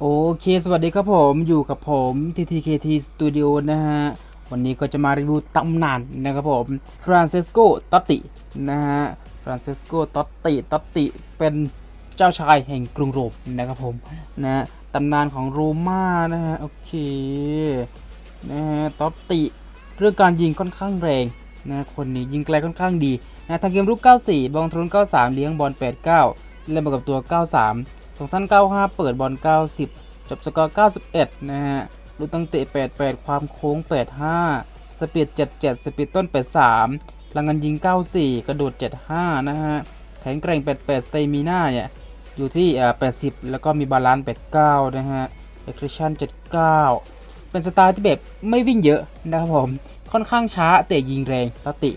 โอเค สวัสดีครับผมอยู่กับผม TTKT Studio นะฮะ วันนี้ก็จะมารีวิวตำนานนะครับผมฟรานเซสโกตอตตินะฮะฟรานเซสโกตอตติตอตติเป็นเจ้าชายแห่งกรุงโรมนะครับผมนะตำนานของโรม่านะฮะ โอเคนะฮะตอตติเรื่องการยิงค่อนข้างแรงนะคนนี้ยิงไกลค่อนข้างดีนะทางเกมรุก 94 บอลทรุน93 เลี้ยงบอล 89 เล่นมากับตัว 93 สองสั้น 95 เปิดบอล 90 จบสกอร์ 91 นะฮะลูกตั้งเตะ 88 ความโค้ง 85 สปีด 77 สปีดต้น 83พลังงานยิง 94 กระโดด 75 นะฮะ แข็งแกร่ง 88 สเตมิน่าเนี่ย อยู่ที่ 80 แล้วก็มีบาลานซ์ 89 นะฮะเอ็กซ์ชั่น 79 เป็นสไตล์ที่แบบไม่วิ่งเยอะนะครับผม ค่อนข้างช้าแต่ยิงแรงตติ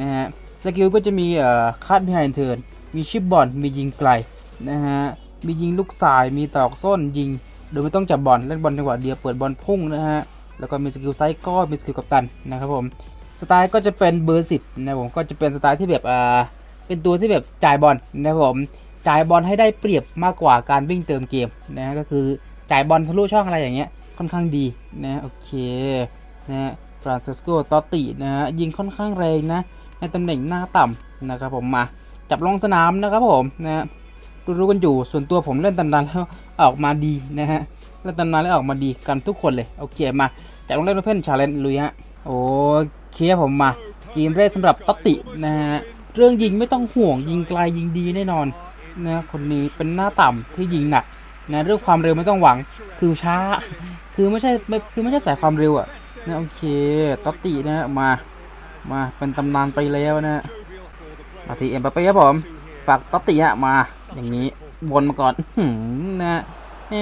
นะฮะ สกิลก็จะมีคาด behind turn มีชิปบอล มียิงไกลนะฮะ มียิงลูกสายมีตอกส้นยิง โดยไม่ต้องจับบอลเล่นบอลจังหวะเดียวเปิดบอลพุ่งนะฮะแล้วก็มีสกิลไซด์ก็มีสกิลกัปตันนะครับผมสไตล์ก็จะเป็นเบอร์สิบนะผมก็จะเป็นสไตล์ที่แบบอ่าเป็นตัวที่แบบจ่ายบอลนะครับผมจ่ายบอลให้ได้เปรียบมากกว่าการวิ่งเติมเกมนะฮะก็คือจ่ายบอลทะลุช่องอะไรอย่างเงี้ยค่อนข้างดีนะโอเคนะฮะฟรานซิสโกตอตตินะฮะยิงค่อนข้างแรงนะในตำแหน่งหน้าต่ำนะครับผมมาจับลงสนามนะครับผมนะฮะ รู้ๆกันอยู่ส่วนตัวผมเล่นตำนานแล้วออกมาดีนะฮะเล่นตำนานแล้วออกมาดีกันทุกคนเลยโอเคมาจับลงเล่นโอเพนชาเลนจ์ลุยฮะโอเคผมมาเกมแรกสำหรับตตินะฮะเรื่องยิงไม่ต้องห่วงยิงไกลยิงดีแน่นอนนะคนนี้เป็นหน้าต่ำที่ยิงหนักนะเรื่องความเร็วไม่ต้องหวังคือช้า คือไม่ใช่ไม่คือไม่ใช่สายความเร็วอะนะโอเคตตินะมามาเป็นตำนานไปแล้วนะมาทีเอ็มบัปเป้ครับผมฝากตติฮะมา อย่างนี้วนมาก่อนนะแหม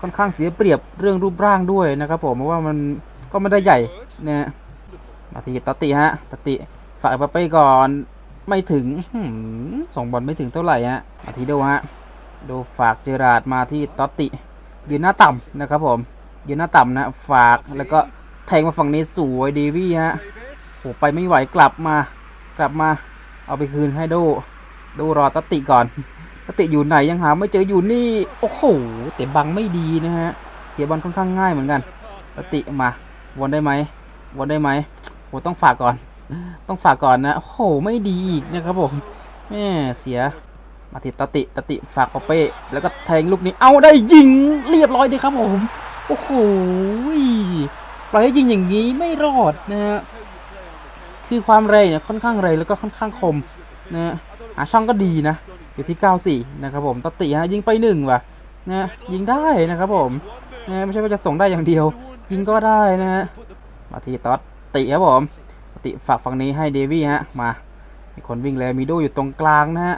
ค่อนข้างเสียเปรียบเรื่องรูปร่างด้วยนะครับผมเพราะว่ามันก็ไม่ได้ใหญ่นะมาทีตติฮะตติฝากเอ็มบัปก่อนไม่ถึงอื้อหือส่งบอลไม่ถึงเท่าไหร่ฮะมาที่โดฮะโดฝากเจอราดมาที่ตติยืนหน้าต่ำนะครับผมยืนหน้าต่ำนะฝากแล้วก็แทงมาฝั่งนี้สวยเดวี่ฮะโหไปไม่ไหวกลับมากลับมาเอาไปคืนให้โดโดูรอตติก่อนตติอยู่ไหนยังหาไม่เจออยู่นี่ โอ้โหแต่บังไม่ดีนะฮะ เสียบอลค่อนข้างง่ายเหมือนกันตติมาวนได้ไหมวนได้ไหมโหต้องฝากก่อน ต้องฝากก่อนนะ โอ้โหไม่ดีอีกนะครับผมแม่เสียมาติดตติตติฝากปอเป้แล้วก็แทงลูกนี้เอาได้ยิงเรียบร้อยดีครับผมโอ้โหปล่อยให้ยิงอย่างนี้ไม่รอดนะฮะคือความเร็วเนี่ยค่อนข้างเร็วแล้วก็ค่อนข้างคมนะฮะ หาช่องก็ดีนะอยู่ที่ 94 นะครับผมตติฮะยิงไปหนึ่งว่ะนะยิงได้นะครับผมนะไม่ใช่ว่าจะส่งได้อย่างเดียว ยิงก็ได้นะฮะมาที่ตตติครับผมตติฝากฝั่งนี้ให้เดวี่ฮะมามีคนวิ่งแล้วมีโดอยู่ตรงกลางนะฮะ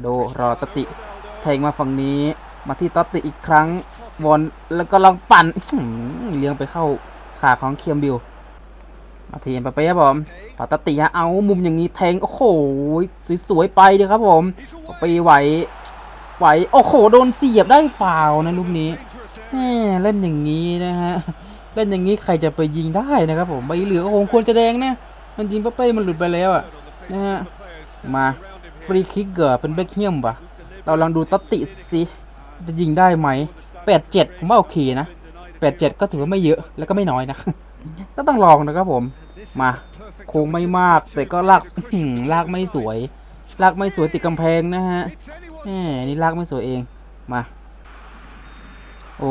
โดรอตติแทงมาฝั่งนี้ มาที่ตตติอีกครั้งวนแล้วก็ลองปั่นเลี้ยงไปเข้าขาของเคียมบิล มาทีมไปครับผมปาตติฮะเอามุมอย่างนี้แทงโอ้โหสวยๆไปเลยครับผมไปไหวไหวโอ้โหโดนเสียบได้ฟาวนะลูกนี้แหมเล่นอย่างนี้นะฮะเล่นอย่างนี้ใครจะไปยิงได้นะครับผมใบเหลืองก็คงควรจะแดงนะมันยิงป้าเป้มันหลุดไปแล้วอะนะฮะมาฟรีคิกเกอร์เป็นแบ็คเฮียมปะเราลองดูตติสิจะยิงได้ไหม 87 ผมว่าโอเคนะ 87 ก็ถือว่าไม่เยอะแล้วก็ไม่น้อยนะ ก็ต้องลองนะครับผม มาโค้งไม่มากแต่ก็ลากลากไม่สวย ลากไม่สวยติดกำแพงนะฮะนี่ลากไม่สวยเอง มาโอ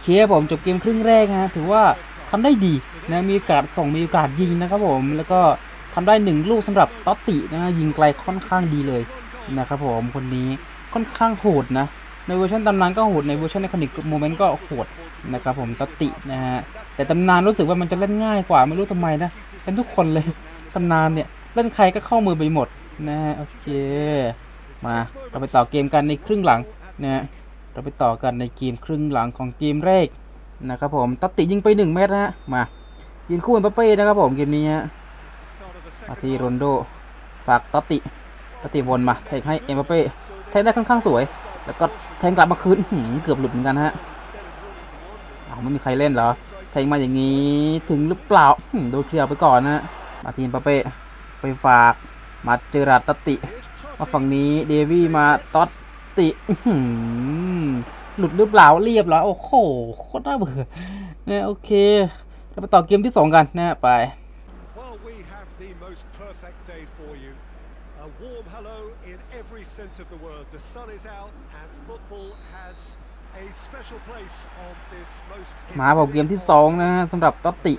เคผมจบเกมครึ่งแรกฮะถือว่าทำได้ดีนะมีโอกาสส่งมีโอกาสยิงนะครับผมแล้วก็ทำได้หนึ่งลูกสำหรับตอตตินะฮะยิงไกลค่อนข้างดีเลยนะครับผมคนนี้ค่อนข้างโหดนะในเวอร์ชันตำนานก็โหดในเวอร์ชันในคอนิกโมเมนต์ก็โหด นะครับผมตตินะฮะแต่ตำนานรู้สึกว่ามันจะเล่นง่ายกว่าไม่รู้ทำไมนะเป็นทุกคนเลยตำนานเนี่ยเล่นใครก็เข้ามือไปหมดนะฮะโอเคมาเราไปต่อเกมกันในครึ่งหลังนะฮะเราไปต่อกันในเกมครึ่งหลังของเกมแรกนะครับผมตติยิงไป 1 เมตรนะฮะมายิงคู่เอ็มบัปเป้นะครับผมเกมนี้ฮะมาที่โรนโดฝากตติตติวนมาแทงให้เอ็มบัปเป้แทงได้ค่อนข้างสวย แล้วก็แทงกลับมาคืนเกือบหลุดเหมือนกันฮะ ไม่มีใครเล่นเหรอแทงมาอย่างนี้ถึงหรือเปล่าโดนเคลียร์ไปก่อนนะมาทีมปาเป้ไปฝากมาเจอราตติ มาฝั่งนี้เดวี่มาตอตติหลุดหรือเปล่าเรียบร้อยโอ้โหโคตรน่าเบื่อเนะโอเคเราไปต่อเกมที่สองกันนะไป warm hello in every sense of the word. The sun is out and football has มาบอกเกมที่สองนะสำหรับตอติ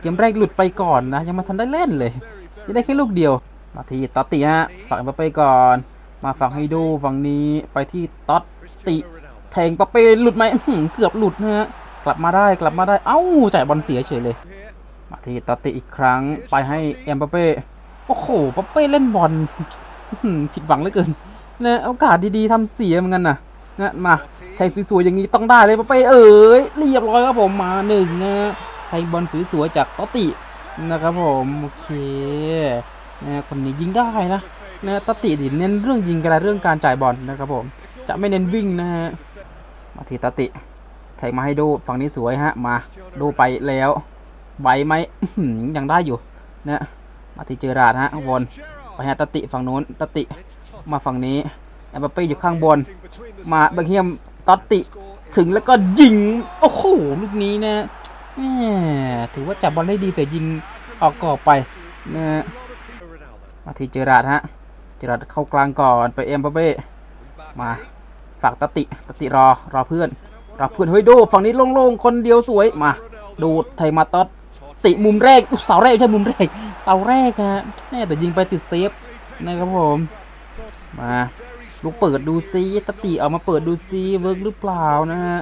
เกมแรกหลุดไปก่อนนะ ยังมาทันได้เล่นเลยยังได้แค่ลูกเดียว มาที่ตอติฮะฝั่งมบัปเป้ก่อน มาฝั่งให้ดูฝั่งนี้ไปที่ตอติแทงปเป้หลุดไหมเกือบหลุดนะฮะกลับมาได้กลับมาได้เอ้าจ่ายบอลเสียเฉยเลย มาที่ตอติอีกครั้งไปให้เอ็มบัปเป้โอ้โหปเป้เล่นบอลผิดหวังเหลือเกินนะโอกาสดีๆทำเสียเหมือนกันนะ นะมาแทงสวยๆอย่างนี้ต้องได้เลยปาเป้เอ๋ยเรียบร้อยครับผมมาหนึ่งนะแทงบอลสวยๆจากตตินะครับผมโอเคนะคนนี้ยิงได้นะนะตติดิเน้นเรื่องยิงกันและเรื่องการจ่ายบอลนะครับผมจะไม่เน้นวิ่งนะฮะมาทีตติแทงมาให้ดูฝั่งนี้สวยฮะมาดูไปแล้วไหวไหมยังได้อยู่นะมาทีเจอราดฮะวนไปฮะตติฝั่งนู้นตติมาฝั่งนี้ แอมบัปเป้อยู่ข้างบน มาเบคเฮียมตติถึงแล้วก็ยิง โอ้โห ลูกนี้นะถือว่าจับบอลได้ดีแต่ยิงออกกรอบไปนะมาที่เจอราดฮะ เจอราดเข้ากลางก่อนไปเอ็มบัปเป้มาฝากตติตติรอรอเพื่อนรอเพื่อนเฮ้ยดูฝั่งนี้โล่งๆคนเดียวสวยมาดูไทยมาตอสติมุมแรกเสาแรกใช่มุมแรกเสาแรกฮะแม่แต่ยิงไปติดเซฟนะครับผมมา ลูกเปิดดูซิตติเอามาเปิดดูซิเวิร์กหรือเปล่านะฮะ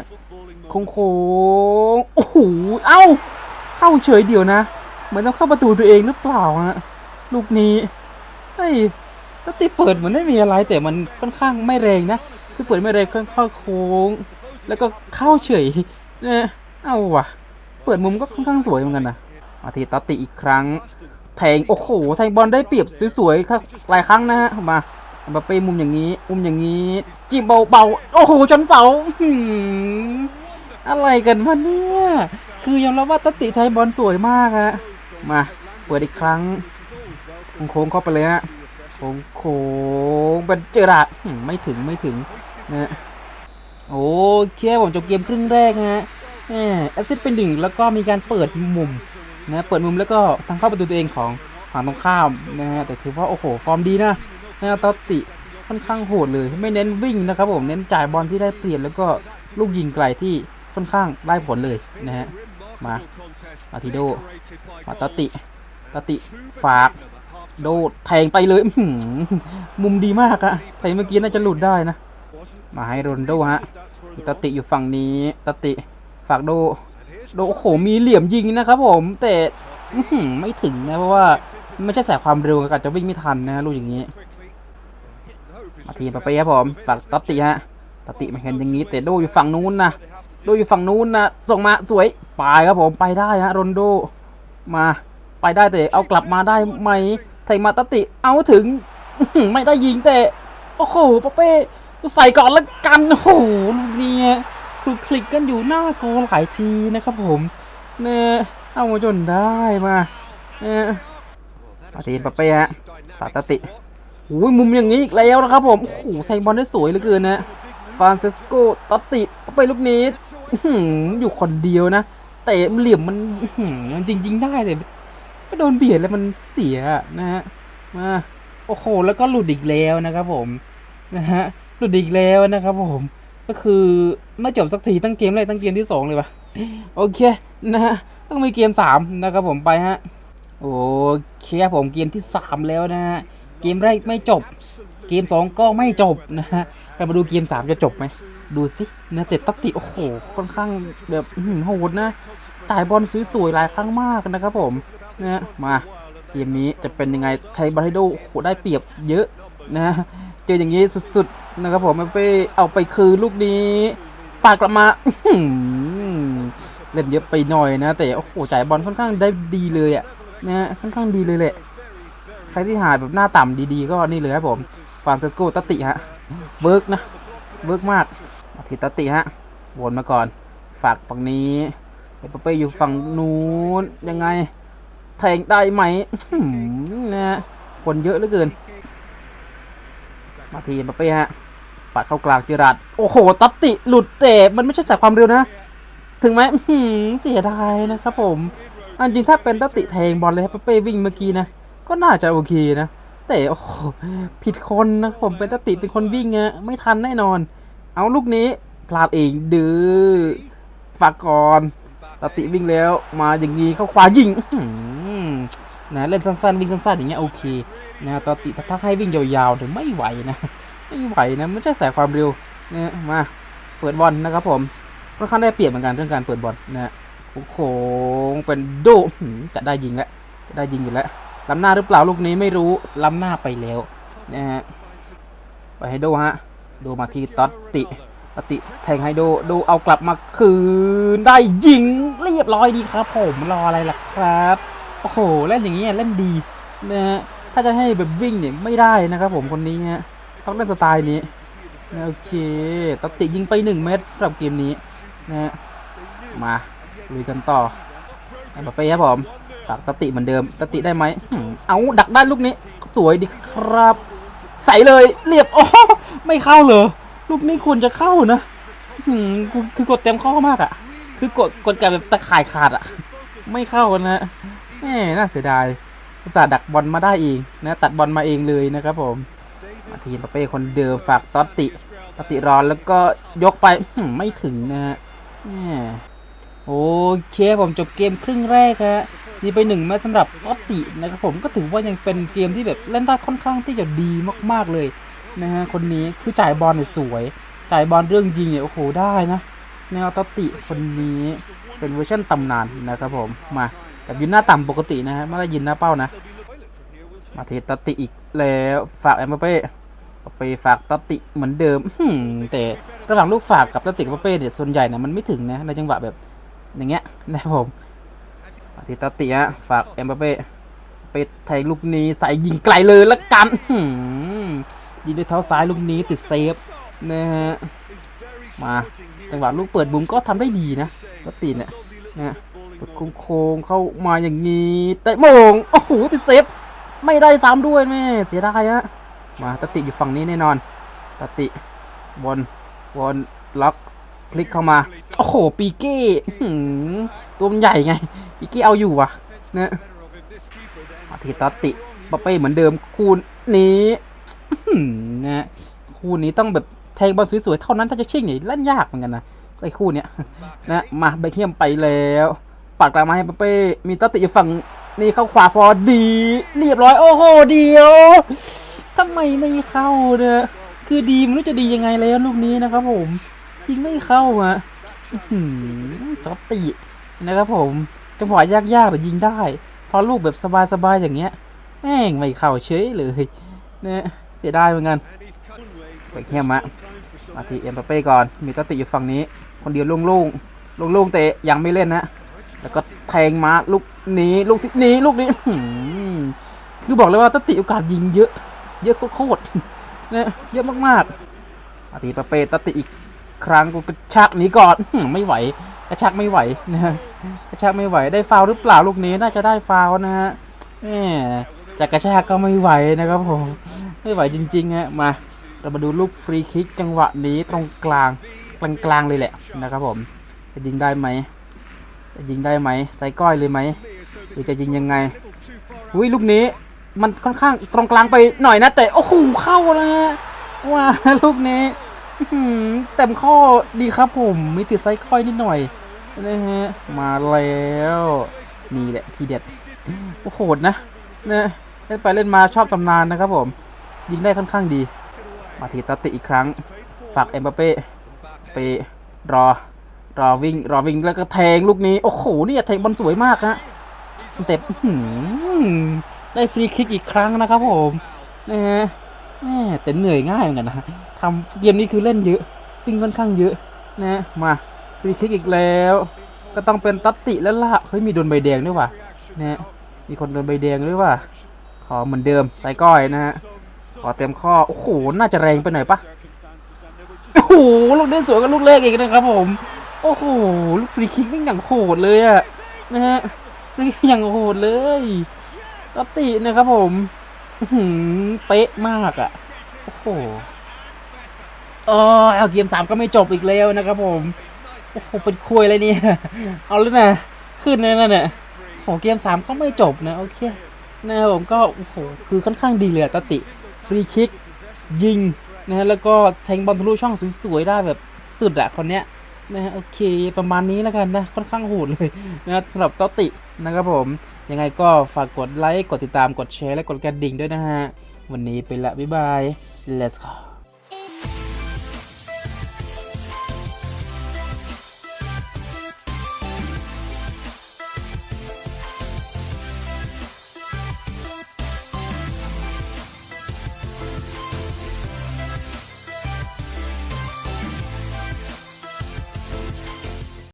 โค้งโค้งโอ้โหเอ้า เข้าเฉยเดียวนะเหมือนต้องเข้าประตูตัวเองหรือเปล่าฮะลูกนี้เฮ้ยตติเปิดเหมือนไม่มีอะไรแต่มันค่อนข้างไม่แรงนะคือเปิดไม่แรงค่อนข้างโค้ง แล้วก็เข้าเฉยนะเอ้าว่ะ เปิดมุมก็ค่อนข้างสวยเหมือนกันนะมาทีตติอีกครั้งแทงโอ้โหแทงบอลได้เปรียบสวยๆครับหลายครั้งนะฮะมา มบัปเป้มุมอย่างนี้มุมอย่างนี้จิ้มเบาๆโอ้โหชนเสาอะไรกันวะเนี่ยคือยอมรับว่าตติไทยบอลสวยมากฮะมาเปิดอีกครั้งโค้งเข้าไปเลยฮะโค้งๆเป็นเจอราดอื้อไม่ถึงไม่ถึงนะฮะโอเคผมจบเกมครึ่งแรกฮะแอสซิสเป็นหนึ่งแล้วก็มีการเปิดมุมนะเปิดมุมแล้วก็ทางเข้าประตูตัวเองของฝั่งตรงข้ามนะฮะแต่ถือว่าโอ้โหฟอร์มดีนะ นะตอติค่อนข้างโหดเลย ไม่เน้นวิ่งนะครับผมเน้นจ่ายบอลที่ได้เปรียบแล้วก็ลูกยิงไกลที่ค่อนข้างได้ผลเลยนะฮะมามาทิโดมาตอติตอติฝากโดดแทงไปเลยมุมดีมากอะไทยเมื่อกี้น่าจะหลุดได้นะ มาให้โรนโดฮะตติอยู่ฝั่งนี้ตติฝากโด โดโอ้โหมีเหลี่ยมยิงนะครับผม แต่ไม่ถึงนะเพราะว่าไม่ใช่แสบความเร็วอาจจะวิ่งไม่ทันนะฮะลูกอย่างนี้ มาทีมปะเป้ครับผมฝากตติฮะตติมาเห็นอย่างนี้แต่โดอยู่ฝั่งนู้นนะโดอยู่ฝั่งนู้นนะส่งมาสวยไปครับผมไปได้ฮะโรนโดมาไปได้แต่เอากลับมาได้ไหมไทยมาตติเอาถึงไม่ได้ยิงแต่โอ้โหปะเป้ใส่ก่อนละกันโอ้โหลูกนี้คลุกคลิกกันอยู่หน้าโกหลายทีนะครับผมเนี่ยเอามาจนได้มาเนี่ยมาทีมปะเป้ฮะฝาตติ อ้ยมุมอย่างนี้อีกแล้วนะครับผม โอ้โหแทงบอลได้สวยเหลือเกินนะฟรานเซสโกตติปะเป้ลูกนี้อยู่คนเดียวนะแต่เหลี่ยมมันอื้อหือมันจริง ๆ ได้แต่ก็โดนเบียดแล้วมันเสียนะฮะมาโอ้โห แล้วก็หลุดอีกแล้วนะครับผมนะฮะหลุดอีกแล้วนะครับผมก็คือไม่จบสักทีตั้งเกมแรกตั้งเกมที่สองเลยวะโอเคนะฮะต้องมีเกมสามนะครับผมไปฮะโอเคครับผมเกมที่สามแล้วนะฮะ มแรกไม่จบ เกมสองก็ไม่จบนะฮะเรามาดูเกมสามจะจบไหม ดูสินะแต่ตัตติโอ้โห ค่อนข้างแบบโหดนะจ่ายบอลสวยๆหลายครั้งมากนะครับผมนะมาเกมนี้จะเป็นยังไงไทยบาริโดโอ้โหได้เปรียบเยอะนะเจออย่างนี้สุดๆนะครับผมไม่ไปเอาไปคืนลูกนี้ปาดกลับมาเล่นเยอะไปหน่อยนะ แต่โอ้โหจ่ายบอลค่อนข้างได้ดีเลยอะนะค่อนข้างดีเลยแหละ รที่หายแบบหน้าต่ำดีๆ ก็นี่เลยครับผมฟรานเซสโกตติฮะเวิร์กนะเวิร์กมากอาทิตติฮะวนมาก่อน ฝากฝั่งนี้เดี๋ยวปเป้อยู่ฝั่งนู้นยังไง แทงได้ไหมนะฮะคนเยอะเหลือเกิน มาทีปเป้ฮะปัดเข้ากลางจิรัตโอ้โหตัตติหลุดเตะมันไม่ใช่สายความเร็วนะ ถึงไหมเสียดายนะครับผมอันจริงถ้าเป็นตัตติแทงบอลเลยให้เปเป้วิ่งเมื่อกี้นะ ก็น่าจะโอเคนะ แต่โอ้โหผิดคนนะผมเป็นตติเป็นคนวิ่งอะไม่ทันแน่นอน เอาลูกนี้พลาดเองดื้อฝากก่อนตติวิ่งแล้วมาอย่างนี้เข้าขวายิงนะเล่นสั้นๆวิ่งสั้นๆอย่างเงี้ยโอเคนะตติถ้าให้วิ่งยาวๆถึงไม่ไหวนะไม่ไหวนะไม่ใช่สายความเร็วนะมาเปิดบอลนะครับผมค่อนข้างได้เปรียบเหมือนกันเรื่องการเปิดบอลนะฮะโค้งเป็นโดจะได้ยิงแล้วจะได้ยิงอยู่แล้ว ล้ำหน้าหรือเปล่าลูกนี้ไม่รู้ ล้ำหน้าไปแล้วนะฮะไปให้โดฮะ โดมาที่ตอตติปฏิแทงให้โดโดเอากลับมาคืนได้ยิงเรียบร้อยดีครับ ผมรออะไรล่ะครับโอ้โหเล่นอย่างนี้ยเล่นดีนะฮะถ้าจะให้แบบวิ่งเนี่ยไม่ได้นะครับ ผมคนนี้ฮะต้องเล่นสไตล์นี้นะโอเคตติยิงไป 1 เม็ดสำหรับเกมนี้นะฮะมาลุยกันต่อไปาเป้ครับผม ฝากตติเหมือนเดิมตติได้ไหมเอาดักได้ลูกนี้ สวยดีครับ ใส่เลยเรียบโอ้ไม่เข้าเลยลูกนี้ควรจะเข้านะคือกดเต็มข้อมากอะ่ะ คือกดกดกันแบบตะข่ายขาดอะ่ะ ไม่เข้านะแหมน่าเสียดายอุตส่าห์ดักบอลมาได้เองนะ ตัดบอลมาเองเลยนะครับผมมาทีมปาเป้คนเดิมฝากตอตติตอตติรอนแล้วก็ยกไปไม่ถึงนะฮะแหมโอเคผมจบเกมครึ่งแรกฮะ นี่ไปหนึ่งแมตช์สำหรับตอตตินะครับผมก็ถือว่ายังเป็นเกมที่แบบเล่นได้ค่อนข้างที่จะดีมากๆเลยนะฮะคนนี้คือจ่ายบอลเนี่ยสวย จ่ายบอลเรื่องยิงเนี่ยโอ้โหได้นะแนวตติคนนี้เป็นเวอร์ชันตำนานนะครับผมมาแต่ยืนหน้าต่ำปกตินะฮะไม่ได้ยืนหน้าเป้านะ มาเทตติอีกแล้วฝากแอมเป้ไปฝากตติเหมือนเดิมแต่ระหว่างลูกฝากกับตติกับเป้เนี่ยส่วนใหญ่เนี่ยมันไม่ถึงนะในจังหวะแบบอย่างเงี้ยนะครับผม มาเทตติฮะฝากแอมเป้ไปแทงลูกนี้ใส่ยิงไกลเลยละกันยิงด้วยเท้าซ้ายลูกนี้ติดเซฟนะฮะมาจังหวะลูกเปิดบุ้มก็ทำได้ดีนะก็ตีเนี่ยนะเปิดโค้งเข้ามาอย่างนี้ได้มงโอ้โหติดเซฟไม่ได้ซ้ำด้วยแม่เสียดายฮะมาตติอยู่ฝั่งนี้แน่นอนตติบอลบอลล็อกพลิกเข้ามา โอ้โห ปีเก้ ตัวมันใหญ่ไงปีเก้เอาอยู่วะนะมาที่ตติปาเป้เหมือนเดิมคูณนี้นะคู่นี้ต้องแบบแทงบอลสวยๆเท่านั้นถ้าจะชิ่งเนี่ยเล่นยากเหมือนกันนะไอ้คู่เนี้ยนะมาเบคเฮียมไปแล้วปัดกลับมาให้เปเป้ มีตัติอยู่ฝั่งนี่เข้าขวาพอดี เรียบร้อยโอ้โหเดียวทำไมไม่เข้าเนี่ยคือดีมันรู้จะดียังไงแล้วลูกนี้นะครับผมยิงไม่เข้าอะอื้อหือตัติ นะครับผมจังหวะยากๆแต่ยิงได้พอลูกแบบสบายๆอย่างเงี้ยแม่งไม่เข้าเฉยเลยเนี่ยเสียดายเหมือนกันไปเข้มอะมาทีเอ็มปาเป้ก่อน มีตติอยู่ฝั่งนี้ คนเดียวโล่งๆโล่งๆเตะยังไม่เล่นนะแล้วก็แทงมาลูกนี้ลูกนี้ลูกนี้คือบอกเลยว่าตติโอกาสยิงเยอะ เยอะโคตรๆนะเยอะมากๆมาทีปาเป้ตติอีกครั้งกูกระชากหนี้ก่อนไม่ไหว กระชากไม่ไหวนะฮะกระชากไม่ไหวได้ฟาวหรือเปล่าลูกนี้น่าจะได้ฟาวนะฮะแหมจากกระชากก็ไม่ไหวนะครับผมไม่ไหวจริงๆฮะมาเรามาดูลูกฟรีคิกจังหวะนี้ตรงกลางกลางกลางๆเลยแหละนะครับผมจะยิงได้ไหมจะยิงได้ไหมใส่ก้อยเลยไหมหรือจะยิงยังไงอุ้ยลูกนี้มันค่อนข้างตรงกลางไปหน่อยนะแต่โอ้โหเข้าแล้วว้าลูกนี้ เต็มข้อดีครับผมมีติดไซส์ก้อยนิดหน่อยนะฮะมาแล้วนี่แหละทีเด็ดโอ้โหดนะนะเล่นไปเล่นมาชอบตำนานนะครับผม ยิงได้ค่อนข้างดี มาทีตติอีกครั้ง ฝากเอ็มบัปเป้ไปรอรอวิ่งรอวิ่งแล้วก็แทงลูกนี้ โอ้โหเนี่ยแทงบอลสวยมากฮะแต่อื้อหือได้ฟรีคิกอีกครั้งนะครับผมนะฮะ แม่แต่เหนื่อยง่ายเหมือนกันนะทำเกมนี้คือเล่นเยอะ ปิ้งค่อนข้างเยอะนะมาฟรีคิกอีกแล้ว ก็ต้องเป็นตัตติแล้วล่ะเฮ้ยมีโดนใบแดงด้วยว่ะนะมีคนโดนใบแดงด้วยว่าขอเหมือนเดิมใส่ก้อยนะฮะขอเต็มข้อโอ้โหน่าจะแรงไปหน่อยปะโอ้โหลูกเล่นสวยกับลูกแรกอีกนะครับผมโอ้โหลูกฟรีคิกนี่อย่างโหดเลยอะนะฮะอย่างโหดเลยตอตตินะครับผม เป๊ะมากอะโอ้โหเออเอาเกมสามก็ไม่จบอีกแล้วนะครับผม โอ้โห เป็นคุยเลยเนี่ย เอาแล้วนะ ขึ้นเลยนะเนี่ยโอ้เกมสามก็ไม่จบนะ โอเค นะครับผมก็โอ้โห คือค่อนข้างดีเลยอตติ ฟรีคิก ยิงนะฮะแล้วก็แทงบอลทะลุช่องสวยๆได้แบบสุดอะคนเนี้ย นะฮะโอเคประมาณนี้แล้วกันนะค่อนข้างโหดเลยนะสำหรับตตินะครับผมยังไงก็ฝากกดไลค์กดติดตามกดแชร์และกดกระดิ่งด้วยนะฮะวันนี้ไปละบ๊ายบาย let's go